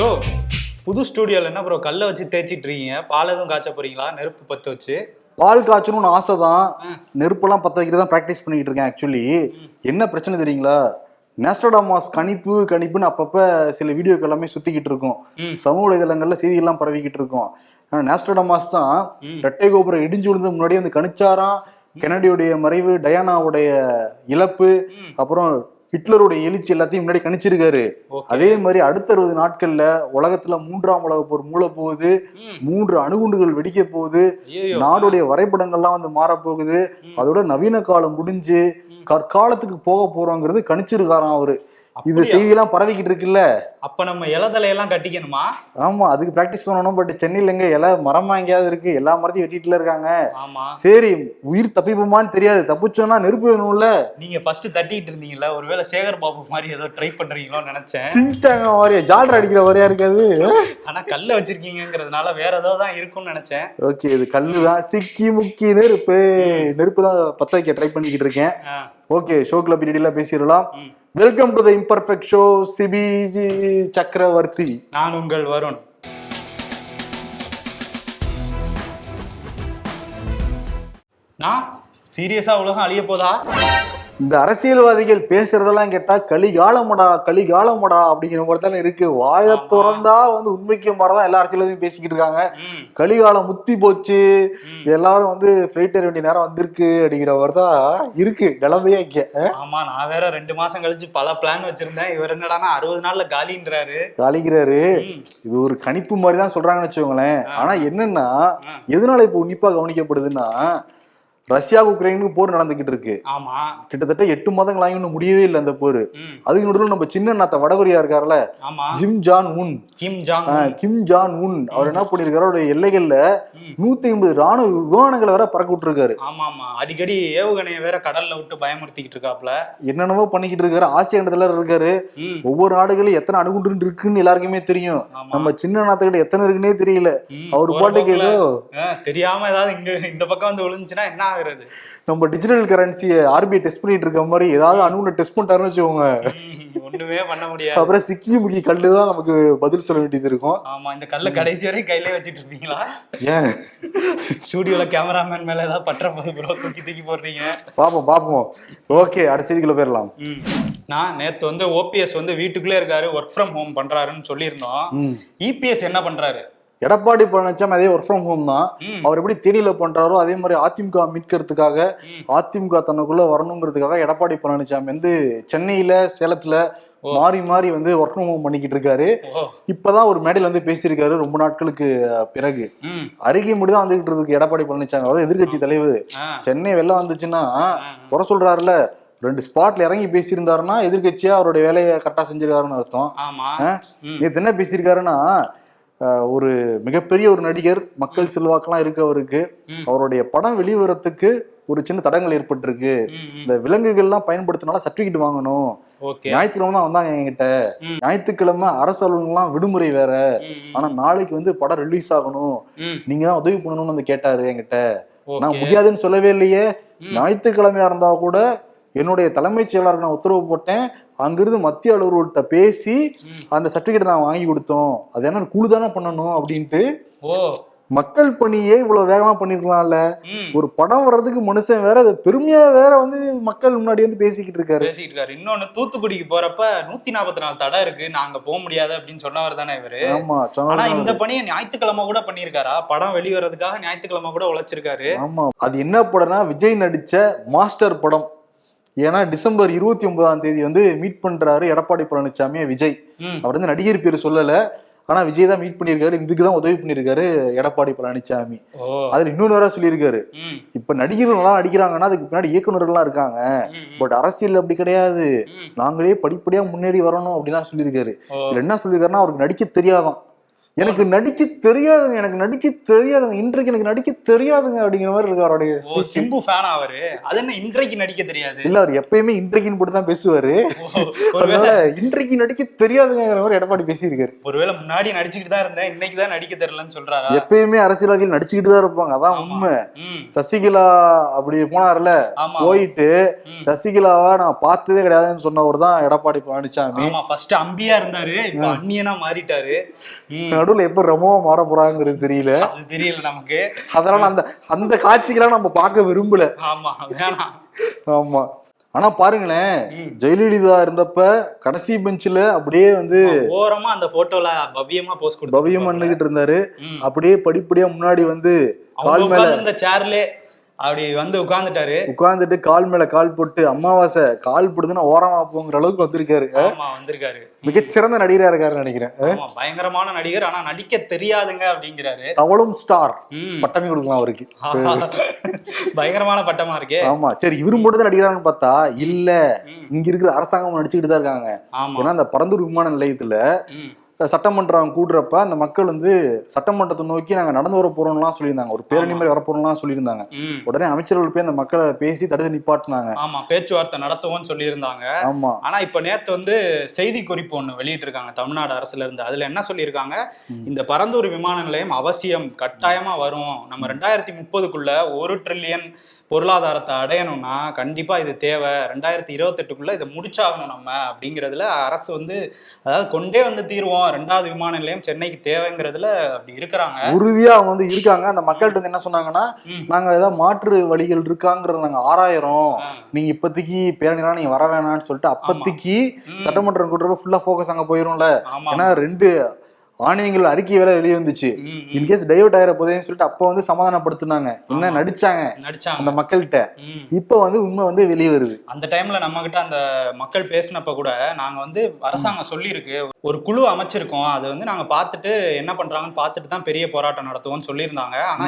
Bro புது ஸ்டூடியோல என்ன bro கல்லை வச்சு தேய்ச்சிட்டு இருக்கீங்க? பால் எதுவும் காய்ச்ச போறீங்களா? நெருப்பு பத்த வச்சு. பால் காய்ச்சணும்னு ஆசை தான். நெருப்பெல்லாம் பத்த வைக்கிறது தான் ப்ராக்டிஸ் பண்ணிக்கிட்டு இருக்கேன் ஆக்சுவலி என்ன பிரச்சனை தெரியுங்களா? நேஸ்டோடாமாஸ் கணிப்பு கணிப்புன்னு அப்பப்ப சில வீடியோக்கள் எல்லாமே சுத்திக்கிட்டு இருக்கும். சமூக வலைதளங்கள்ல செய்திகள்லாம் பரவிக்கிட்டு இருக்கும். ஆனா நேஸ்டோடாமாஸ் தான். ரெட்டை கோபுரம் இடிஞ்சு விழுந்து முன்னாடியே வந்து கணிச்சாராம். கெனடியுடைய மறைவு டயானாவுடைய இழப்பு. அப்புறம் ஹிட்லருடைய எழுச்சி எல்லாத்தையும் முன்னாடி கணிச்சிருக்காரு. அதே மாதிரி அடுத்த அறுபது நாட்கள்ல உலகத்துல மூன்றாம் உலக போர் மூல போகுது. மூன்று அணுகுண்டுகள் வெடிக்க போகுது. நாடுடைய வரைபடங்கள்லாம் வந்து மாறப்போகுது. அதோட நவீன காலம் முடிஞ்சு. கற்காலத்துக்கு போக போறோங்கிறது கணிச்சிருக்காராம் அவரு இது? செய்தியெல்லாம் பரவிக்கிட்டு இருக்குல்ல? அப்ப நம்ம இலதலையெல்லாம் கட்டிக்கணுமா? ஆமா அதுக்கு பிராக்டிஸ் பண்ணணும் பட் சென்னையில எங்க எல்லா மரமா எங்கேயாவது இருக்கு எல்லா மரத்தையும் வெட்டிட்டுல இருக்காங்க. ஆமா. சரி உயிர் தப்பிப்போமான்னு தெரியாது தப்பிச்சோம்னா நெருப்பு வேணும்ல? நீங்க ஃபர்ஸ்ட் தட்டிட்டு இருந்தீங்கல்ல ஒருவேளை சேகர் பாபு மாதிரி ஏதோ ட்ரை பண்றீங்களோன்னு நினைச்சேன். சிஞ்சாங்க மாதிரியா ஜால்ரா அடிக்கிற மாதிரியா இருக்காது ஆனா கல்ல வச்சிருக்கீங்கங்கிறதுனால வேற ஏதோ தான் இருக்கும்னு நினைச்சேன். ஓகே இது கல்லு தான் சிக்கி முக்கி நெருப்பு. நெருப்பு தான் பத்த வைக்க ட்ரை பண்ணிக்கிட்டு இருக்கேன். ஓகே ஷோக்குள்ள பீரியட்ல பேசிடலாம். ம். Welcome to the imperfect show Sibi Chakravarthy நான் உங்கள் வருண். நான் சீரியஸா உலகம் அழிய போதா? இந்த அரசியல்வாதிகள் பேசுறதெல்லாம் கேட்டா கலிகாலமடா கலிகாலமடா அப்படிங்கிற மாதிரி தானே இருக்கு. வாயை. திறந்தா வந்து உண்மைக்கு மாதிரிதான் எல்லா அரசியல்வாதியும் பேசிக்கிட்டு இருக்காங்க. கலிகாலம் முத்தி போச்சு. எல்லாரும் வந்து ஃபிளைட் ஏற வேண்டிய நேரம் வந்திருக்கு அப்படிங்கிற மாதிரி தான் இருக்கு. நிலைமையே இங்க. ஆமா நான் வேற ரெண்டு மாசம் கழிச்சு பல பிளான் வச்சிருந்தேன். இவர் என்னடான்னா அறுபது நாள்ல காலின்றாரு. காலிக்கிறாரு ம், இது ஒரு கணிப்பு மாதிரி தான் சொல்றாங்கன்னு வச்சுக்கோங்களேன். ஆனா என்னன்னா எதனால இப்போ உன்னிப்பா கவனிக்கப்படுதுன்னா ரஷ்யா உக்ரைனுக்கு போர் நடந்துகிட்டு இருக்கு. ஆமா. கிட்டத்தட்ட எட்டு மாதங்கள் ஆகி இன்னும் முடியவே இல்லை அந்த போர். அதுக்கு நடுவில் நம்ம சின்ன நாத்த வடகொரியா இருக்காருல்ல ஜிம் ஜான் உன். கிம் ஆ, கிம் ஜான் உன். அவர் என்ன பண்ணிருக்காரு அவருடைய எல்லைகள்ல. நூத்தி ஐம்பது ராணுவ விமானங்களை வேற பறக்க விட்டுருக்காரு. ஆமா ஆமா அடிக்கடி ஏவுகணைய வேற கடல்ல விட்டு பயமுறுத்திக்கிட்டு இருக்காப்ல என்னென்னவோ பண்ணிக்கிட்டு இருக்காரு. ஆசிய கண்டத்துல இருக்காரு. ஒவ்வொரு நாடுகளும் எத்தனை அணுகுண்டு இருக்குன்னு எல்லாருக்குமே தெரியும். நம்ம சின்ன நாத்துக்கிட்ட எத்தனை இருக்குன்னே தெரியல. அவர் பாட்டுக்கு ஏதோ தெரியாம ஏதாவது இங்க இந்த பக்கம் வந்து விழுந்துச்சுன்னா என்ன ஆகுறது. நம்ம டிஜிட்டல் கரன்சியை ஆர்பிஐ டெஸ்ட் பண்ணிட்டு இருக்க மாதிரி ஏதாவது அணுகுண்டு டெஸ்ட் பண்ணிட்டாருன்னு வச்சுக்கோங்க. ஒண்ணுமே பண்ண முடியாது. அப்புறம் சிக்கி முக்கி கல்லு தான் நமக்கு பதில் சொல்ல வேண்டியது இருக்கும். ஆமா இந்த கல்ல கடைசி வரை கையிலே வச்சிட்டு இருப்பீங்களா? ஏன்? ஸ்டூடியோல கேமராமேன் மேல ஏதாவது பற்ற போது ப்ரோ தூக்கி தூக்கி போடுறீங்க. பாப்போம் பாப்போம். ஓகே அடுத்த செய்திக்குள்ள போயிடலாம். நான் நேத்து வந்து ஓபிஎஸ் வந்து வீட்டுக்குள்ளே இருக்காரு ஒர்க் ஃப்ரம் ஹோம் பண்றாருன்னு சொல்லியிருந்தோம். இபிஎஸ் என்ன பண்றாரு? எடப்பாடி பழனிசாமி அதே ஒர்க் ஃப்ரம் ஹோம் தான். அவர் எப்படி தேனியில பண்றாரோ அதே மாதிரி அதிமுக மீட்கிறதுக்காக. அதிமுக தனக்குள்ள வரணுங்கிறதுக்காக எடப்பாடி பழனிசாமி வந்து சென்னையில சேலத்துல. மாறி மாறி வந்து ஒர்க் ஃப்ரம் ஹோம் பண்ணிக்கிட்டு இருக்காரு. இப்பதான் ஒரு மேடையில வந்து பேசியிருக்காரு ரொம்ப நாட்களுக்கு பிறகு. அருகே முடி தான் வந்துகிட்டு இருக்கு எடப்பாடி பழனிசாமி அதாவது எதிர்க்கட்சி தலைவர் சென்னை வெள்ளம் வந்துச்சுன்னா குறை சொல்றாருல ரெண்டு ஸ்பாட்ல இறங்கி பேசியிருந்தாருன்னா எதிர்க்கட்சியா அவருடைய வேலையை கரெக்டா செஞ்சிருக்காருன்னு அர்த்தம். நேத்து என்ன பேசியிருக்காருன்னா ஒரு மிகப்பெரிய ஒரு நடிகர் மக்கள் செல்வாக்கெல்லாம் இருக்கு அவருக்கு ம். அவருடைய படம் வெளிவரத்துக்கு ஒரு சின்ன தடங்கள் ஏற்பட்டிருக்கு. இந்த விலங்குகள்லாம் பயன்படுத்தினால சர்டிபிகேட் வாங்கணும். ஞாயிற்றுக்கிழமை தான் வந்தாங்க என்கிட்ட. ஞாயிற்றுக்கிழமை அரசு அலுவலகம்லாம் விடுமுறை வேற. ஆனா நாளைக்கு வந்து படம் ரிலீஸ் ஆகணும். நீங்க தான் உதவி பண்ணணும்னு வந்து கேட்டாரு என்கிட்ட. நான் முடியாதுன்னு சொல்லவே இல்லையே. ஞாயிற்றுக்கிழமையா இருந்தா கூட என்னுடைய தலைமைச் செயலாளருக்கு நான் உத்தரவு போட்டேன். அங்கிருந்து மத்திய அலுவலர்கிட்ட பேசி. அந்த சர்டிபிகேட் நான் வாங்கி கொடுத்தோம். அது என்ன குழு தானே பண்ணணும் அப்படின்ட்டு. ஓ. மக்கள் பணியே இவ்வளவு வேகமா பண்ணிருக்கலாம்ல. ஒரு படம் வர்றதுக்கு மனுஷன் வேற அதை பெருமையா வேற வந்து மக்கள் முன்னாடி வந்து பேசிக்கிட்டு இருக்காரு. பேசிட்டு இருக்காரு. இன்னொன்னு தூத்துக்குடிக்கு போறப்ப நூத்தி நாற்பத்தி நாலு தடை இருக்கு. நாங்க போக முடியாது அப்படின்னு சொன்னவர் தானே இவரு. ஆமா ஆனா இந்த பணியை ஞாயிற்றுக்கிழமை கூட பண்ணியிருக்காரா? படம் வெளிவரதுக்காக ஞாயிற்றுக்கிழமை கூட உழைச்சிருக்காரு. ஆமா. அது என்ன படம்னா விஜய் நடிச்ச மாஸ்டர் படம். ஏன்னா டிசம்பர் இருபத்தி ஒன்பதாம் தேதி வந்து மீட் பண்றாரு எடப்பாடி பழனிசாமியை விஜய். அவர் வந்து நடிகர் பேர் சொல்லல. ஆனா விஜய் தான் மீட் பண்ணியிருக்காரு இதுக்கு தான் உதவி பண்ணியிருக்காரு எடப்பாடி பழனிசாமி. அதுல இன்னொன்னு வேற சொல்லியிருக்காரு இப்ப நடிகர்கள் நல்லா நடிக்கிறாங்கன்னா அதுக்கு பின்னாடி இயக்குனர்கள்லாம் இருக்காங்க. பட் அரசியல் அப்படி கிடையாது. நாங்களே படிப்படியா முன்னேறி வரணும் அப்படிலாம் சொல்லியிருக்காரு. என்ன சொல்லியிருக்காருன்னா அவருக்கு நடிக்க தெரியாதான். எனக்கு நடிக்க தெரியாதுங்க எனக்கு நடிக்க தெரியாதுங்க இன்றைக்கு எனக்கு நடிக்க தெரியாதுங்க அப்படிங்கிற மாதிரி இருக்கு அவருடைய. சிம்பு ஃபேனா அவரு? அது என்ன இன்றைக்கு நடிக்க தெரியாது? இல்ல அவர் எப்பயுமே இன்றைக்குன்னு போட்டு தான் பேசுவாரு. அதனால இன்றைக்கு நடிக்க தெரியாதுங்கிற மாதிரி எடப்பாடி பேசியிருக்காரு. ஒருவேளை முன்னாடி நடிச்சுக்கிட்டு தான் இருந்தேன் இன்னைக்கு தான் நடிக்க தெரியலன்னு சொல்றாரா? எப்பயுமே அரசியல்வாதிகள் நடிச்சுக்கிட்டு தான் இருப்பாங்க அதான். உண்மை. சசிகலா அப்படி போனார்ல போயிட்டு. சசிகலாவை நான் பார்த்ததே கிடையாதுன்னு சொன்னவர் தான் எடப்பாடி பழனிசாமி ஃபர்ஸ்ட் அம்பியா இருந்தாரு இப்ப அந்நியனா மாறிட்டாரு. நடுவுல எப்ப ரொம்பவா மாற போறாங்கிறது தெரியல. தெரியல நமக்கு. அதனால அந்த அந்த காட்சிகளாம் நம்ம பார்க்க விரும்பல. ஆமா ஆமா. ஆனா பாருங்களேன். ஜெயலலிதா இருந்தப்ப கடைசி பெஞ்சில அப்படியே வந்து ஓரமா அந்த போட்டோல பவ்யமா போஸ்ட் பவியம் பண்ணிக்கிட்டு இருந்தாரு. அப்படியே படிப்படியா முன்னாடி வந்து கால் மேல உட்கார்ந்து சேர்லே அப்படி வந்து உட்கார்ந்துட்டாரு. உட்கார்ந்துட்டு கால் மேல கால் போட்டு அமாவாசை கால் போடுதுன்னா ஓரமா போங்கிற அளவுக்கு வந்திருக்காரு. ஆமா வந்திருக்காரு. மிகச்சிறந்த நடிகரா இருக்காருன்னு நினைக்கிறேன். பயங்கரமான நடிகர். ஆனா நடிக்க தெரியாதுங்க அப்படிங்கிறாரு. தவளும் ஸ்டார். பட்டமே கொடுக்கலாம் அவருக்கு. பயங்கரமான பட்டமா இருக்கே. ஆமா சரி இவரு மட்டும் தான் நடிக்கிறான்னு பார்த்தா இல்ல. இங்க இருக்கிற அரசாங்கம் நடிச்சுக்கிட்டு தான் இருக்காங்க ஏன்னா அந்த பரந்தூர் விமான நிலையத்துல. சட்டமன்றம் கூடுறப்ப அந்த மக்கள் வந்து சட்டமன்றத்தை நோக்கி நாங்க நடந்து வர போறோம்லாம் சொல்லியிருந்தாங்க. ஒரு பேரணி. மாதிரி வர போறோம்லாம் சொல்லியிருந்தாங்க. உடனே அமைச்சர்கள் போய் அந்த மக்களை பேசி தடுத்து நிப்பாட்டினாங்க. ஆமா பேச்சுவார்த்தை நடத்துவோம்னு சொல்லியிருந்தாங்க. ஆமா. ஆனா இப்ப நேத்து வந்து செய்தி குறிப்பு ஒண்ணு வெளியிட்டிருக்காங்க தமிழ்நாடு அரசுல இருந்து. அதுல என்ன சொல்லியிருக்காங்க. இந்த பரந்தூர் விமான நிலையம் அவசியம் கட்டாயமா வரும். நம்ம ரெண்டாயிரத்தி முப்பதுக்குள்ள ஒரு ட்ரில்லியன் பொருளாதாரத்தை அடையணும்னா கண்டிப்பா இது தேவை. ரெண்டாயிரத்தி இருபத்தெட்டுக்குள்ள இதை முடிச்சாகணும் நம்ம அப்படிங்கிறதுல அரசு வந்து அதாவது கொண்டே வந்து தீர்வோம். ரெண்டாவது விமான நிலையம் சென்னைக்கு தேவைங்கிறதுல அப்படி இருக்கிறாங்க. உறுதியா அவங்க வந்து இருக்காங்க. அந்த மக்கள்கிட்ட வந்து என்ன சொன்னாங்கன்னா ம். நாங்க ஏதாவது மாற்று வழிகள் இருக்காங்கிறத நாங்க ஆராயிரோம் ஆ. நீங்க இப்போதைக்கு பேரணிலாம் நீங்க வர வேணாம்னு சொல்லிட்டு அப்போதைக்கு. சட்டமன்றம் கூட்டுறப்ப ஃபுல்லா ஃபோக்கஸ் அங்க போயிரும்ல. ஆமா. ஏன்னா ரெண்டு ஆணையங்கள் அறிக்கை வேற வெளியே வந்துச்சு. இன்கேஸ் டைவர்ட் ஆயிர போதேன்னு சொல்லிட்டு அப்ப வந்து சமாதானப்படுத்துனாங்க. என்ன. நடிச்சாங்க. நடிச்சாங்க. அந்த மக்கள்கிட்ட. இப்ப வந்து உண்மை வந்து வெளியே வருது. அந்த டைம்ல நம்ம கிட்ட அந்த மக்கள் பேசினப்ப கூட நாங்க வந்து அரசாங்கம் சொல்லியிருக்கு. ஒரு குழு அமைச்சிருக்கோம். அது வந்து நாங்க பார்த்துட்டு என்ன பண்றாங்கன்னு பார்த்துட்டு தான் பெரிய போராட்டம் நடத்துவோம்னு சொல்லியிருந்தாங்க. ஆனா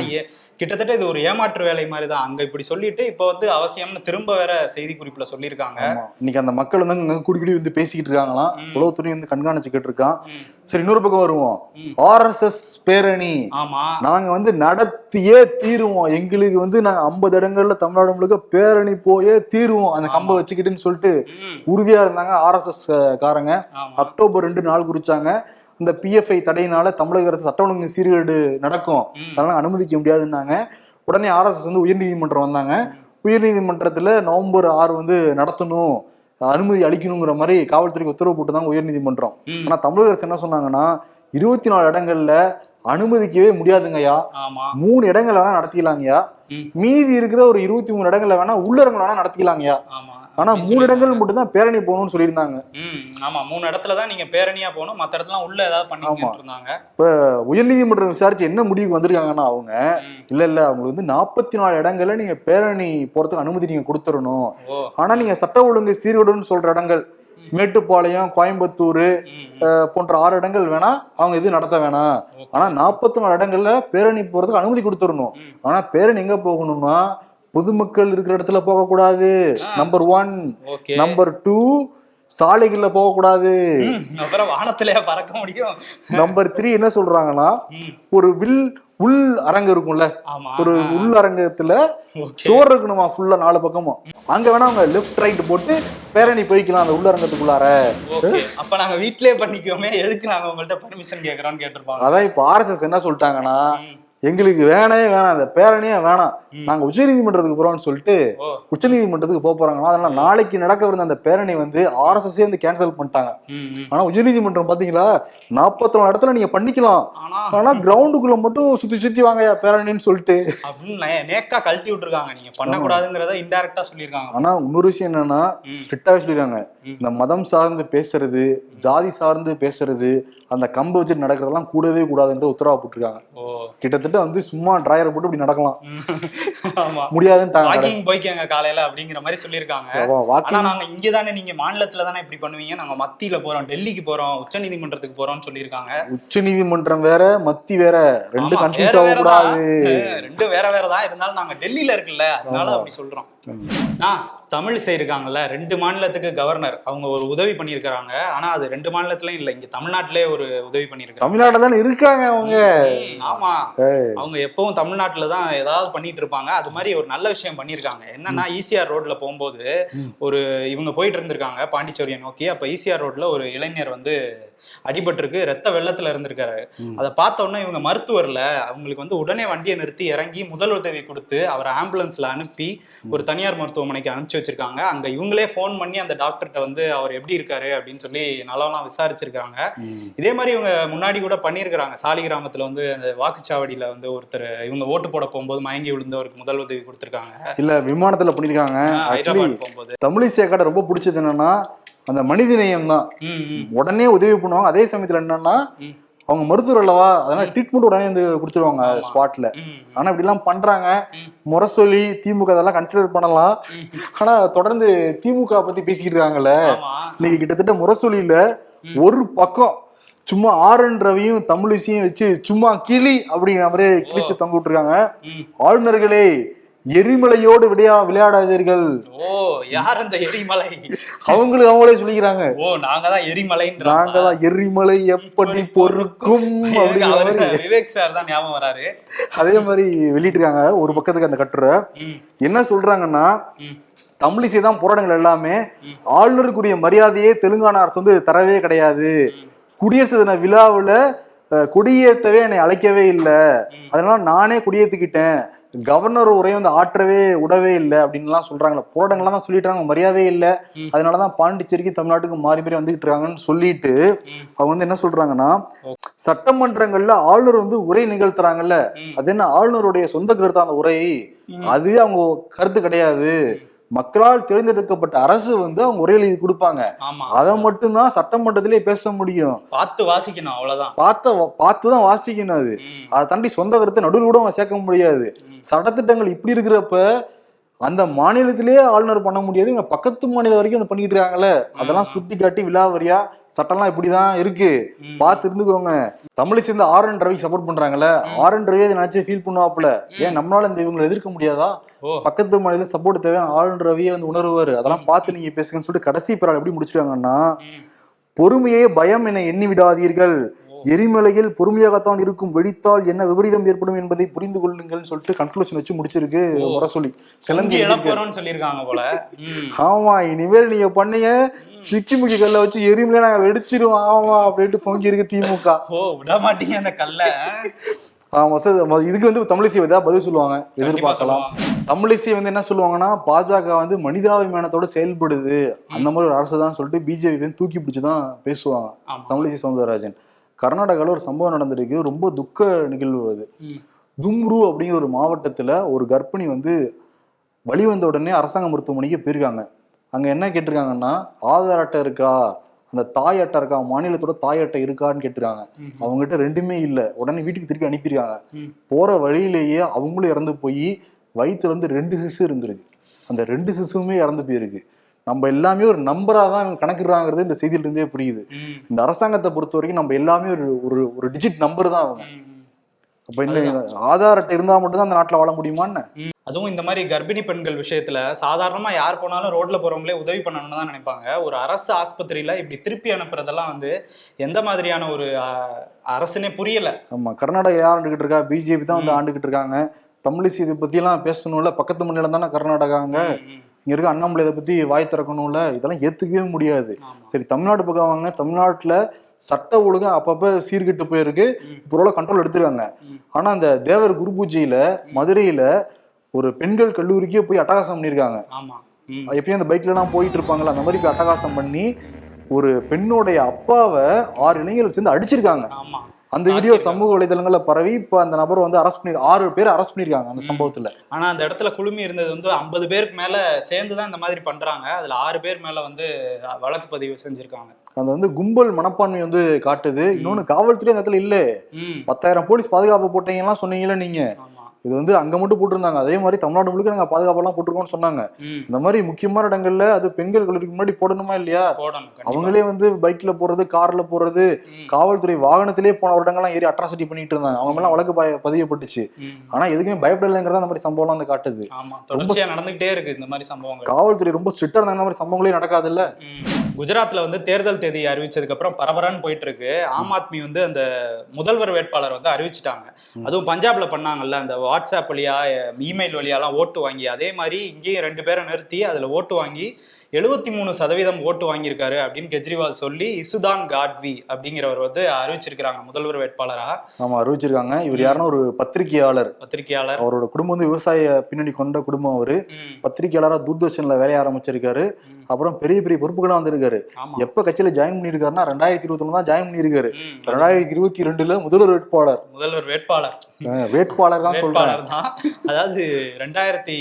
கிட்டத்தட்ட இது ஒரு ஏமாற்று வேலை மாதிரி தான் அங்க இப்படி சொல்லிட்டு இப்போ வந்து அவசியம்னு திரும்ப வேற செய்தி குறிப்புல சொல்லியிருக்காங்க. இன்னைக்கு அந்த மக்கள் வந்து கூடி கூடி வந்து பேசிக்கிட்டு இருக்காங்களாம். உளவுத்துறை வந்து கண்காணிச்சுக்கிட்டு இருக்கான். சரி இன்னொரு பக்கம் வருவோம். ம். ஆர்எஸ்எஸ் பேரணி. ஆமா. நாங்க வந்து நடத்தியே தீருவோம். எங்களுக்கு வந்து நாங்க ஐம்பது இடங்கள்ல தமிழ்நாடு முழுக்க பேரணி போயே தீருவோம். அந்த கம்பை. வச்சுக்கிட்டுன்னு சொல்லிட்டு உறுதியா இருந்தாங்க ஆர்எஸ்எஸ் காரங்க. ஆமா. அக்டோபர் ரெண்டு நாள் குறிச்சாங்க. இந்த பிஎஃப்ஐ தடையினால தமிழக அரசு சட்ட ஒழுங்கு சீர்கேடு நடக்கும். அதெல்லாம் அனுமதிக்க முடியாதுன்னாங்க. உடனே ஆர்எஸ்எஸ் வந்து உயர்நீதிமன்றம் வந்தாங்க. உயர்நீதிமன்றத்துல நவம்பர் ஆறு வந்து நடத்தணும். அனுமதி அளிக்கணுங்கிற மாதிரி காவல்துறைக்கு உத்தரவு போட்டுதாங்க உயர்நீதிமன்றம் ஆனா தமிழக அரசு என்ன சொன்னாங்கன்னா இருபத்தி நாலு இடங்கள்ல அனுமதிக்கவே முடியாதுங்கய்யா. மூணு இடங்கள் வேணா நடத்திக்கலாங்கய்யா. மீதி இருக்கிற ஒரு இருபத்தி மூணு இடங்கள்ல வேணா உள்ளரங்கள் வேணா நடத்திக்கலாங்கய்யா. ஆனா மூணு இடங்கள். மட்டும் தான் பேரணி போகணும்னு சொல்லியிருந்தாங்க. ஆமா மூணு இடத்துல தான் நீங்க பேரணியா போகணும். மத்த இடத்துல உள்ள ஏதாவது பண்ணிக்கிட்டு இருந்தாங்க உயர்நீதிமன்றம் விசாரிச்சு என்ன முடிவுக்கு வந்திருக்காங்கன்னா அவங்க இல்ல இல்ல அவங்களுக்கு வந்து நாற்பத்தி நாலு இடங்கள்ல நீங்க பேரணி போறதுக்கு அனுமதி நீங்க கொடுத்துடணும். ஆனா நீங்க சட்ட ஒழுங்கு சீர்கேடுன்னு சொல்ற இடங்கள் மேட்டுப்பாளையம் கோயம்புத்தூர் போன்ற ஆறு இடங்கள் வேணா அவங்க இது நடத்த வேணாம். ஆனா நாற்பத்தி நாலு இடங்கள்ல பேரணி போறதுக்கு அனுமதி கொடுத்துடணும். ஆனா பேரணி எங்க போகணும்னா பொதுமக்கள் இருக்கிற இடத்துல போகக்கூடாது. நம்பர் ஒன் நம்பர் டூ சாலைகள்ல போகக்கூடாது. அப்புறம் வானத்திலேயே பறக்க முடியும். நம்பர் த்ரீ என்ன சொல்றாங்கன்னா ஒரு வில் உள் அரங்கு இருக்கும்ல. ஒரு உள் அரங்கத்துல. சோறு இருக்கணுமா ஃபுல்லா நாலு பக்கமும். அங்க வேணா அவங்க லெஃப்ட் ரைட் போட்டு பேரணி போய்க்கலாம் அந்த உள்ளரங்கத்துக்குள்ளார அப்ப நாங்க வீட்லயே பண்ணிக்கோமே. எதுக்கு நாங்க உங்கள்ட்ட பர்மிஷன் கேக்குறோம்னு கேட்டிருப்பாங்க. அதான் இப்ப ஆர்எஸ்எஸ் என்ன சொல்லிட்டாங்கன்னா எங்களுக்கு வேணவே வேணாம் அந்த பேரணியே வேணாம். நாங்க உச்சநீதிமன்றத்துக்கு போறோம்னு சொல்லிட்டு ஓ. உச்சநீதிமன்றத்துக்கு போக போறாங்கன்னா அதனால நாளைக்கு நடக்கவிருந்த அந்த பேரணி வந்து ஆர்எஸ்எஸ் வந்து கேன்சல் பண்ணிட்டாங்க. ஆனா உச்சநீதிமன்றம் பாத்தீங்களா? நாற்பத்தி நாலு இடத்துல நீங்க பண்ணிக்கலாம். ஆனா கிரவுண்டுக்குள்ள மட்டும் சுத்தி சுத்தி வாங்கயா பேரணின்னு சொல்லிட்டு. நேக்கா கழட்டி விட்டுருக்காங்க. நீங்க பண்ணக்கூடாதுங்கிறத இன்டைரக்டா சொல்லியிருக்காங்க. ஆனா இன்னொரு விஷயம் என்னன்னா ஸ்ட்ரிக்டாவே சொல்லிருக்காங்க. இந்த மதம் சார்ந்து பேசுறது ஜாதி சார்ந்து பேசுறது அந்த கம்பு வச்சு நடக்கிறதெல்லாம் கூடவே கூடாதுன்ற உத்தரவா போட்டிருக்காங்க. கிட்டத்தட்ட வந்து சும்மா டிராயரை போட்டு இப்படி நடக்கலாம். ஆமா. முடியாதுன்ட்டாங்க வாக்கிங் போய்க்கங்க காலையில அப்படிங்கிற மாதிரி சொல்லியிருக்காங்க. ஆனா நாங்க இங்க தானே நீங்க மாநிலத்துல தானே இப்படி பண்ணுவீங்க? நாங்க மத்தியில போறோம் டெல்லிக்கு போறோம் உச்ச நீதிமன்றத்துக்கு போறோம்னு சொல்லியிருக்காங்க. உச்ச நீதிமன்றம் வேற மத்தி வேற ரெண்டு கன்ஃபியூஸ். ஆகக்கூடாது. அஹ், ரெண்டும் வேற வேற தான் இருந்தாலும் நாங்க டெல்லியில இருக்குல்ல அதனால. அப்படி சொல்றோம். ஆ தமிழிசை இருக்காங்கல்ல ரெண்டு மாநிலத்துக்கு கவர்னர் அவங்க ஒரு உதவி பண்ணியிருக்கிறாங்க. ஆனா அது ரெண்டு மாநிலத்திலயும் இல்ல. இங்க தமிழ்நாட்டிலே ஒரு உதவி பண்ணியிருக்காங்க தமிழ்நாட்டுல தானே இருக்காங்க அவங்க? ஆமா. அவங்க எப்பவும் தமிழ்நாட்டுல தான் ஏதாவது பண்ணிட்டு இருப்பாங்க. அது மாதிரி ஒரு நல்ல விஷயம் பண்ணியிருக்காங்க. என்னன்னா ஈசிஆர் ரோட்ல போகும்போது ம். ஒரு இவங்க போயிட்டு இருந்திருக்காங்க பாண்டிச்சேரியை நோக்கி. அப்ப ஈசிஆர் ரோட்ல ஒரு இளைஞர் வந்து அடிபட்டிருக்கு ரத்த வெள்ளத்துல இருந்திருக்காரு. அதை பார்த்த உடனே இவங்க மருத்துவர்ல அவங்களுக்கு வந்து உடனே வண்டியை நிறுத்தி இறங்கி முதல் உதவி கொடுத்து அவரை ஆம்புலன்ஸ்ல அனுப்பி ஒரு தனியார் மருத்துவமனைக்கு அனுப்பிச்சு வச்சிருக்காங்க. அங்க இவங்களே ஃபோன் பண்ணி அந்த டாக்டர்கிட்ட வந்து அவர் எப்படி இருக்காரு அப்படின்னு சொல்லி நலம்லாம் விசாரிச்சிருக்காங்க. இதே மாதிரி இவங்க முன்னாடி கூட பண்ணியிருக்கிறாங்க. சாலிகிராமத்துல வந்து அந்த வாக்குச்சாவடியில வந்து ஒருத்தர் இவங்க ஓட்டு போட போகும்போது மயங்கி விழுந்தவருக்கு முதல் உதவி கொடுத்திருக்காங்க. இல்ல விமானத்துல பண்ணிருக்காங்க போகும்போது. தமிழிசை காட்ட ரொம்ப பிடிச்சது என்னன்னா அந்த மனித நேயம் தான் உடனே உதவி பண்ணுவாங்க. அதே சமயத்துல என்னன்னா. அவங்க மருத்துவர் அல்லவா அதனால ட்ரீட்மெண்ட் உடனே வந்து கொடுத்துருவாங்க. ஸ்பாட்ல ஆனா இப்படி எல்லாம் பண்றாங்க ம். முரசொலி திமுக அதெல்லாம் கன்சிடர் பண்ணலாம். ஆனா தொடர்ந்து திமுக பத்தி பேசிக்கிட்டு இருக்காங்கல்ல இன்னைக்கு கிட்டத்தட்ட முரசொலியில. ஒரு பக்கம் சும்மா ஆர் என் ரவியும் தமிழிசையும் வச்சு சும்மா கிளி அப்படிங்கிற மாதிரியே கிழிச்சு தொங்க விட்டுருக்காங்க. ஆளுநர்களே எரிமலையோடு விளையா விளையாடாதீர்கள். ஓ யார் அந்த எரிமலை? அவங்களுக்கு அவங்களே சொல்லிக்கிறாங்க. ஓ நாங்க தான் எரிமலைன்ற? நாங்க தான் எரிமலை எப்படி பொறுக்கும் விவேக் சார் தான் ஞாபகம் வராரு. அதே மாதிரி வெளியிட்டிருக்காங்க ஒரு பக்கத்துக்கு அந்த கட்டுரை. என்ன சொல்றாங்கன்னா தமிழிசை தான் போராட்டங்கள் எல்லாமே. ஆளுநருக்குரிய மரியாதையே தெலுங்கானா அரசு வந்து தரவே கிடையாது. குடியரசு தின விழாவில் கொடியேற்றவே என்னை அழைக்கவே இல்லை. அதனால நானே கொடியேற்றிக்கிட்டேன் கவர்னர் உரையை வந்து ஆற்றவே விடவே இல்லை அப்படின்லாம் சொல்றாங்களே போராட்டங்கள்லாம் தான் சொல்லிட்டாங்க மரியாதையே இல்லை. அதனாலதான் பாண்டிச்சேரிக்கு தமிழ்நாட்டுக்கு மாறி மாறி வந்துகிட்டு இருக்காங்கன்னு சொல்லிட்டு. அவங்க வந்து என்ன சொல்றாங்கன்னா. சட்டமன்றங்கள்ல ஆளுநர் வந்து உரை நிகழ்த்துறாங்கல்ல. அது என்ன ஆளுநருடைய சொந்த கருத்து அந்த உரை ம். அதுவே அவங்க கருத்து கிடையாது மக்களால் தேர்ந்தெடுக்கப்பட்ட அரசு வந்து அவங்க உரை எழுதி கொடுப்பாங்க. அதை மட்டும்தான் சட்டமன்றத்திலே பேச முடியும். பார்த்து வாசிக்கணும் அவ்வளவுதான். பார்த்த பார்த்து தான் வாசிக்கணும் அது. அதை தாண்டி சொந்த கருத்தை நடுவில் கூட அவங்க சேர்க்க முடியாது. சட்டத்திட்டங்கள் இப்படி இருக்கிறப்ப அந்த மாநிலத்திலேயே ஆளுநர் பண்ண முடியாது இங்க பக்கத்து மாநிலம் வரைக்கும் அதை பண்ணிட்டு இருக்காங்கல்ல. அதெல்லாம். சுட்டி காட்டி விழாவரியா சட்டம்லாம் இப்படிதான் இருக்கு. பார்த்து இருந்துக்கோங்க. தமிழ் சேர்ந்து ஆர் என் ரவிக்கு சப்போர்ட் பண்றாங்கல்ல. ஆர் என் ரவி நினைச்சு ஃபீல் பண்ணுவாப்புல. ஏன் நம்மளால இந்த இவங்களை எதிர்க்க முடியாதா? பக்கத்து மாநிலம் சப்போர்ட் தேவை என் ரவியே வந்து உணர்வாரு. அதெல்லாம் பார்த்து நீங்க பேசுங்கன்னு சொல்லிட்டு கடைசி பிறகு எப்படி முடிச்சிருக்காங்கன்னா. பொறுமையே பயம் என எண்ணி விடாதீர்கள். எரிமலையில் பொறுமையாகத்தான் இருக்கும் வெடித்தால் என்ன விபரீதம் ஏற்படும் என்பதை புரிந்து கொள்ளுங்கள்னு சொல்லிட்டு கன்க்ளூஷன் வச்சு முடிச்சிருக்கு ஓ. முரசொலி கிளம்பி சொல்லியிருக்காங்க போல. ஆமா இனிமேல் நீங்க பண்ணீங்க சிக்கி முக்கி கல்ல வச்சு எரிமலை நாங்க வெடிச்சிருவோம். ஆமா அப்படின்ட்டு பொங்கி இருக்கு திமுக. ஓ விட மாட்டீங்க அந்த கல்ல. இதுக்கு வந்து தமிழிசை ஏதாவது பதில் சொல்லுவாங்க எதிர்பார்க்கலாம். தமிழிசை வந்து என்ன சொல்லுவாங்கன்னா பாஜக வந்து மனிதாபிமானத்தோட செயல்படுது. அந்த மாதிரி ஒரு அரசு தான் சொல்லிட்டு பிஜேபி வந்து தூக்கி பிடிச்சி தான் பேசுவாங்க தமிழிசை சவுந்தரராஜன். கர்நாடகாவில் ஒரு சம்பவம் நடந்திருக்கு. ரொம்ப துக்க நிகழ்வு அது. தும்ரு அப்படிங்கிற ஒரு மாவட்டத்துல ஒரு கர்ப்பிணி வந்து வழி வந்த உடனே அரசாங்க மருத்துவமனைக்கு போயிருக்காங்க. அங்க என்ன கேட்டிருக்காங்கன்னா ஆதார் அட்டை இருக்கா? அந்த தாய் அட்டை இருக்கா மாநிலத்தோட தாய் அட்டை இருக்கான்னு கேட்டிருக்காங்க. அவங்ககிட்ட ரெண்டுமே இல்லை உடனே வீட்டுக்கு திருப்பி அனுப்பியிருக்காங்க ம். போற வழியிலேயே அவங்களும் இறந்து போய் வயிற்றுல வந்து ரெண்டு சிசு இருந்திருக்கு அந்த ரெண்டு சிசுவுமே இறந்து போயிருக்கு நம்ம எல்லாமே ஒரு நம்பரா தான் இவங்க கணக்கிடுறாங்கிறது இந்த செய்தியில இருந்தே புரியுது. இந்த அரசாங்கத்தை பொறுத்த வரைக்கும் நம்ம எல்லாமே ஒரு ஒரு டிஜிட் நம்பர் தான் அவங்க ம். அப்ப என்ன ஆதார் அட்டை இருந்தா மட்டும்தான் அந்த நாட்டுல வாழ முடியுமான்னு? அதுவும் இந்த மாதிரி கர்ப்பிணி பெண்கள் விஷயத்துல சாதாரணமா யார் போனாலும் ரோட்ல போறவங்களே உதவி பண்ணணும்னு தான் நினைப்பாங்க. ஒரு அரசு ஆஸ்பத்திரியில இப்படி திருப்பி அனுப்புறதெல்லாம் வந்து எந்த மாதிரியான ஒரு அரசுனே புரியல. ஆமா கர்நாடகா யார் ஆண்டுகிட்டு இருக்கா? பிஜேபி தான் வந்து. ஆண்டுகிட்டு இருக்காங்க. தமிழிசை இதை பத்தி எல்லாம் பேசணும்ல. பக்கத்து மாநிலம் தானே கர்நாடகாங்க. இங்க இருக்க அண்ணாமலை இதை பத்தி வாய் திறக்கணும்ல. இதெல்லாம் ஏத்துக்கவே முடியாது. சரி தமிழ்நாடு பக்கம் வாங்க. தமிழ்நாட்டுல சட்ட ஒழுங்கு அப்பப்ப சீர்கெட்டு போயிருக்கு. இப்போ கண்ட்ரோல் எடுத்துருக்காங்க. ஆனா அந்த தேவர் குரு பூஜையில மதுரையில ஒரு பெண்கள் கல்லூரிக்கே போய் அட்டகாசம் பண்ணியிருக்காங்க. எப்பயும் அந்த பைக்ல எல்லாம் போயிட்டு இருப்பாங்கல்ல அந்த மாதிரி போய் அட்டகாசம் பண்ணி ஒரு பெண்ணுடைய அப்பாவை ஆறு இளைஞர்கள் சேர்ந்து அடிச்சிருக்காங்க அந்த வீடியோ. சமூக வலைதளங்கள்ல பரவி இப்ப அந்த நபர் வந்து அரெஸ்ட் பண்ணி ஆறு பேர் அரெஸ்ட் பண்ணிருக்காங்க அந்த. சம்பவத்துல ஆனா அந்த இடத்துல குழுமி இருந்தது வந்து ஐம்பது பேருக்கு மேல சேர்ந்து தான் இந்த மாதிரி பண்றாங்க அதுல ஆறு பேர் மேல வந்து வழக்கு பதிவு செஞ்சிருக்காங்க அந்த வந்து கும்பல் மனப்பான்மை வந்து காட்டுது. இன்னொன்னு காவல்துறை அந்த இடத்துல இல்ல. பத்தாயிரம் போலீஸ் பாதுகாப்பு போட்டீங்கலாம் சொன்னீங்கல்ல நீங்க. இது வந்து அங்க மட்டும் போட்டிருந்தாங்க. அதே மாதிரி தமிழ்நாடு முழுக்க நாங்க பாதுகாப்பெல்லாம் போட்டிருக்கோம்னு சொன்னாங்க. இந்த மாதிரி முக்கியமான இடங்கள்ல அது பெண்கள் கல்லூரிக்கு முன்னாடி போடணுமா இல்லையா. அவங்களே வந்து பைக்ல போறது கார்ல போறது காவல்துறை வாகனத்திலே போன வருடங்கள்லாம் ஏறி அட்ராசிட்டி பண்ணிட்டு இருந்தாங்க. அவங்க மேல வழக்கு பதியப்பட்டுச்சு. ஆனா எதுக்குமே பயப்படலைங்கிறத அந்த மாதிரி சம்பவம்லாம் வந்து காட்டுது. தொடர்ச்சியா நடந்துகிட்டே இருக்கு இந்த மாதிரி சம்பவங்கள். காவல்துறை ரொம்ப ஸ்ட்ரிக்டா இருந்தாங்க மாதிரி சம்பவங்களே நடக்காதுல்ல? ம். குஜராத்ல வந்து தேர்தல் தேதி அறிவிச்சதுக்கு அப்புறம் பரபரன்னு போயிட்டு இருக்கு ஆம் ஆத்மி வந்து அந்த முதல்வர் வேட்பாளர் வந்து அறிவிச்சிட்டாங்க. அதுவும் பஞ்சாப்ல பண்ணாங்கல்ல அந்த வாட்ஸ்அப் வழியா இமெயில் வழியாலாம் ஓட்டு வாங்கி அதே மாதிரி இங்கேயும் ரெண்டு பேரை நிறுத்தி அதுல ஓட்டு வாங்கி எழுபத்தி மூணு சதவீதம் ஓட்டு வாங்கியிருக்காரு அப்படின்னு கெஜ்ரிவால் சொல்லி இசுதான் காட்வி அப்படிங்கிறவர் வந்து அறிவிச்சிருக்கிறாங்க முதல்வர் வேட்பாளரா. ஆமா அறிவிச்சிருக்காங்க. இவர் யாருன்னா ஒரு பத்திரிகையாளர். பத்திரிகையாளர். அவரோட குடும்பம் வந்து விவசாய பின்னணி கொண்ட குடும்பம் அவரு. ம், பத்திரிகையாளரா தூர்தர்ஷன்ல வேலைய ஆரம்பிச்சிருக்காரு. அப்புறம் பெரிய பெரிய பொறுப்புகளும் வந்திருக்காரு. எப்ப கட்சியில ஜாயின் பண்ணிருக்காருன்னா ரெண்டாயிரத்தி இருபத்தி ஒண்ணு தான் ஜாயின் பண்ணிருக்காரு. ரெண்டாயிரத்தி இருபத்தி ரெண்டுல முதல்வர் வேட்பாளர். முதல்வர் வேட்பாளர். வேட்பாளர் தான் தான். அதாவது ரெண்டாயிரத்தி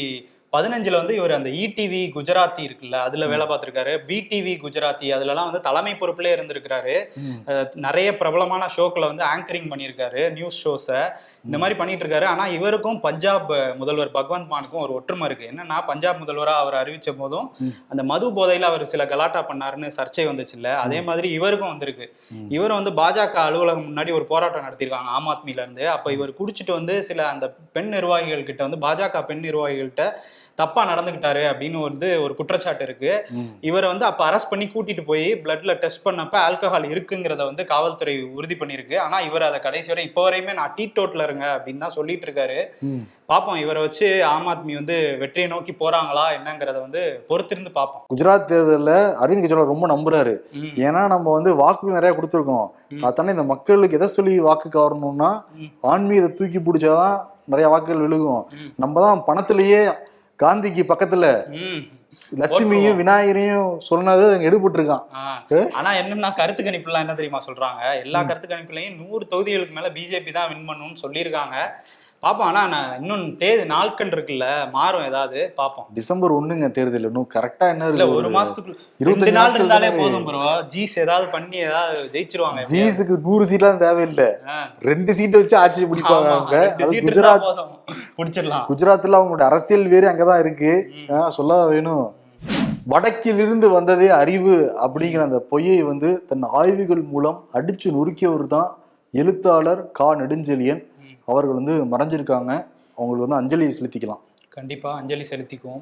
பதினஞ்சுல வந்து இவர் அந்த இடிவி குஜராத்தி இருக்குல்ல அதுல வேலை பார்த்திருக்காரு. பிடிவி குஜராத்தி அதுலலாம் வந்து தலைமை பொறுப்புல இருந்திருக்கிறாரு. நிறைய பிரபலமான ஷோக்களை வந்து ஆங்கரிங் பண்ணியிருக்காரு நியூஸ் ஷோஸை இந்த மாதிரி பண்ணிட்டு இருக்காரு ஆனா இவருக்கும் பஞ்சாப் முதல்வர் பகவந்த் மானுக்கும் ஒரு ஒற்றுமை இருக்கு. என்னன்னா பஞ்சாப் முதல்வரா அவர் அறிவிச்ச போதும். அந்த மது போதையில அவர் சில கலாட்டா பண்ணாருன்னு சர்ச்சை வந்துச்சு இல்ல அதே மாதிரி இவருக்கும் வந்திருக்கு. இவர் வந்து பாஜக அலுவலகம் முன்னாடி ஒரு போராட்டம் நடத்தியிருக்காங்க ஆம் ஆத்மில இருந்து அப்ப இவர் குடிச்சிட்டு வந்து சில அந்த பெண் நிர்வாகிகள் கிட்ட வந்து பாஜக பெண் நிர்வாகிகள்கிட்ட தப்பா நடந்துகிட்டாரு அப்படின்னு வந்து ஒரு குற்றச்சாட்டு இருக்கு. இவரை வந்து அப்ப அரெஸ்ட் பண்ணி கூட்டிட்டு போய் பிளட்ல டெஸ்ட் பண்ணப்ப ஆல்கஹால் இருக்குங்கிறத வந்து காவல்துறை உறுதி பண்ணியிருக்கு ஆனா இவர் அதை கடைசி வரை இப்போ வரையுமே நான் டீ டோட்ல இருங்க அப்படின்னு தான் சொல்லிட்டு இருக்காரு. பாப்போம் இவரை வச்சு ஆம் ஆத்மி வந்து வெற்றியை நோக்கி போறாங்களா என்னங்கிறத வந்து பொறுத்திருந்து பார்ப்போம் குஜராத் தேர்தல்ல அரவிந்த் கெஜ்ரிவால் ரொம்ப நம்புறாரு ஏன்னா நம்ம வந்து வாக்கு நிறைய கொடுத்துருக்கோம். அதானே இந்த மக்களுக்கு எதை சொல்லி வாக்கு கவரணும்னா. ஆன்மீகத்தை தூக்கி பிடிச்சாதான் நிறைய வாக்குகள் விழுகும். நம்ம தான் பணத்திலேயே காந்திக்கு பக்கத்துல. லட்சுமியும் விநாயகரையும் சொன்னது எடுபட்டிருக்கான்? ஆனா என்னன்னா கருத்து கணிப்புலாம் என்ன தெரியுமா சொல்றாங்க எல்லா. கருத்து கணிப்புலயும் நூறு தொகுதிகளுக்கு மேல பிஜேபி தான் வின் பண்ணும்னு சொல்லியிருக்காங்க பாப்போம் ஆனா நான் இன்னும் தேதி நாட்கள் இருக்குல்ல மாறும் ஏதாவது பாப்போம் டிசம்பர் ஒண்ணுங்க தேர்தல் இன்னும் கரெக்டா என்ன இல்ல இருக்கு ஒரு மாசத்துக்கு ரெண்டு இருபத்தஞ்சு நாள் இருந்தாலே தானே. போதும் ப்ரோ ஜீஸ் ஏதாவது பண்ணி ஏதாவது ஜெயிச்சிருவாங்க. ஜீஸுக்கு நூறு சீட்லாம் தேவையில்லை. ரெண்டு சீட்டை வச்சு ஆட்சி பிடிப்பாங்க அவங்க குஜராத் புடிச்சிடலாம் குஜராத்ல அவங்களோட அரசியல் வேறு அங்கதான் இருக்கு ம். ஆ, சொல்ல வேணும் வடக்கிலிருந்து வந்ததே அறிவு அப்படிங்கிற அந்த பொய்யை வந்து தன் ஆய்வுகள் மூலம் அடிச்சு நொறுக்கியவர் தான் எழுத்தாளர் கா நெடுஞ்செழியன். அவர்கள் வந்து மறைஞ்சிருக்காங்க. அவங்களுக்கு வந்து அஞ்சலியை செலுத்திக்கலாம். கண்டிப்பா அஞ்சலி செலுத்திக்குவோம்.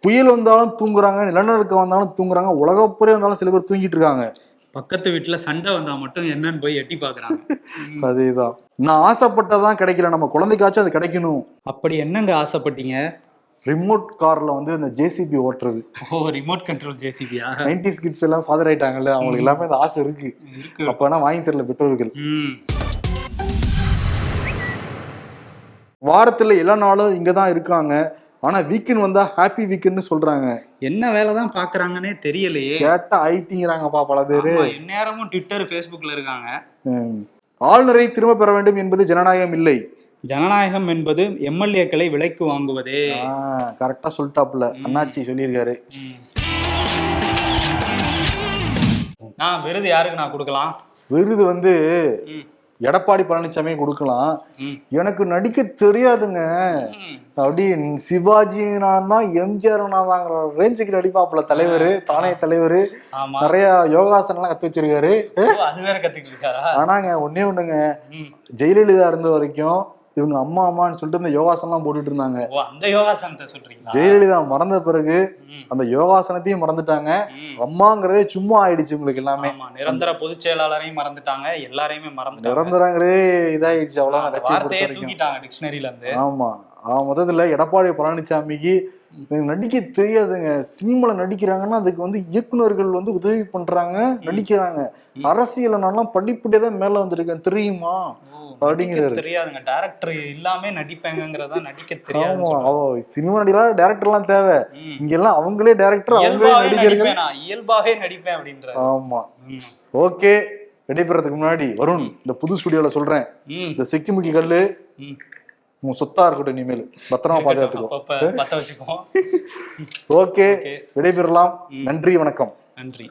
புயல் வந்தாலும் தூங்குறாங்க நிலநடுக்கம் வந்தாலும் தூங்குறாங்க உலகப்புறே வந்தாலும் சில பேர் தூங்கிட்டு இருக்காங்க. பக்கத்து வீட்டுல சண்டை வந்தா மட்டும் என்னன்னு போய் எட்டி பாக்குறாங்க. ம். அதேதான். நான் ஆசைப்பட்டதான் கிடைக்கல. நம்ம குழந்தைக்காச்சும் அது கிடைக்கணும். அப்படி என்னங்க ஆசைப்பட்டீங்க? ரிமோட் கார்ல வந்து அந்த ஜேசிபி ஓட்டுறது. ஓ ரிமோட் கண்ட்ரோல் ஜேசிபியா நைன்டிஸ் கிட்ஸ் எல்லாம் ஃபாதர் ஆயிட்டாங்கல்ல அவங்களுக்கு எல்லாமே அந்த ஆசை இருக்கு. இருக்கு. அப்ப ஆனா வாங்கி தரல பெற்றோர்கள். வாரத்துல எல்லா நாளும் இங்க தான் இருக்காங்க. ஆனா வீக்கெண்ட் வந்தா ஹாப்பி வீக்கெண்ட்னு சொல்றாங்க. என்ன வேலை தான் பாக்குறாங்கன்னே தெரியலையே. கேட்டா ஐட்டிங்கிறாங்கப்பா பல பேரு. ஆமா, எந்நேரமும் ட்விட்டர் ஃபேஸ்புக்ல இருக்காங்க. ஆளுநரை திரும்ப பெற வேண்டும் என்பது ஜனநாயகம் இல்லை. ஜனநாயகம் என்பது எம்எல்ஏக்களை விலைக்கு வாங்குவதே. கரெக்டா சொல்லிட்டாப்புல. ம். அண்ணாச்சி சொல்லியிருக்காரு. நான் விருது யாருக்கு நான் கொடுக்கலாம்? விருது வந்து எடப்பாடி பழனிசாமி கொடுக்கலாம். எனக்கு நடிக்க தெரியாதுங்க. அப்படி சிவாஜி நான் தான் எம்ஜிஆர் நான் தாங்கிற ரேஞ்சுக்கு நடிப்பாப்புல தலைவர் தானே தலைவர். நிறைய யோகாசனம்லாம் கத்து வச்சிருக்காரு. அது வேற கத்துக்கிட்டு ஆனாங்க ஒன்னே ஒண்ணுங்க. ஜெயலலிதா இருந்த வரைக்கும் இவங்க அம்மா அம்மான்னு சொல்லிட்டு இந்த யோகாசனம்லாம் போட்டுட்டு இருந்தாங்க. ஓ அந்த யோகாசனத்தை சொல்றீங்களா? ஜெயலலிதா மறந்த பிறகு அந்த யோகாசனத்தையும் மறந்துட்டாங்க. அம்மாங்கிறதே சும்மா ஆயிடுச்சு உங்களுக்கு எல்லாமே. நிரந்தர பொதுச் செயலாளரையும் மறந்துட்டாங்க. எல்லாரையுமே மறந்துட்டாங்க. நிரந்தரங்கிறதே இதாயிடுச்சு. அவ்வளவு வார்த்தையே தூக்கிட்டாங்க டிக்ஷனரியில இருந்து. ஆமா. அவன் மொத்தத்துல எடப்பாடி பழனிசாமிக்கு நடிக்க தெரியாதுங்க. சினிமால நடிக்கிறாங்கன்னா அதுக்கு வந்து இயக்குனர்கள் வந்து உதவி பண்றாங்க நடிக்கிறாங்க. அரசியல் நான்லாம் படிப்படியே தான் மேல வந்திருக்கேன். தெரியுமா. நடிக்க தெரியாதுங்க. டேரக்டர் இல்லாம நடிப்பேங்கிறதா நடிக்க தெரியாது சினிமா நடிகலாம் டேரக்டர் எல்லாம் தேவை. ம். இங்க எல்லாம் அவங்களே டேரக்டர் அவங்களே இயல்பாவே நடிகர்கள். நடிப்பேன் அப்படின்ற ஆமா. ஓகே. விடைபெறதுக்கு முன்னாடி வருண் இந்த புது ஸ்டுடியோல சொல்றேன். இந்த செக்கிமுக்கி கல்லு. உங்க சொத்தா இருக்கட்டும் இனிமேல். பத்திரமா பாதுகாத்துக்கோ. ஓகே? விடைபெறலாம். நன்றி வணக்கம். நன்றி.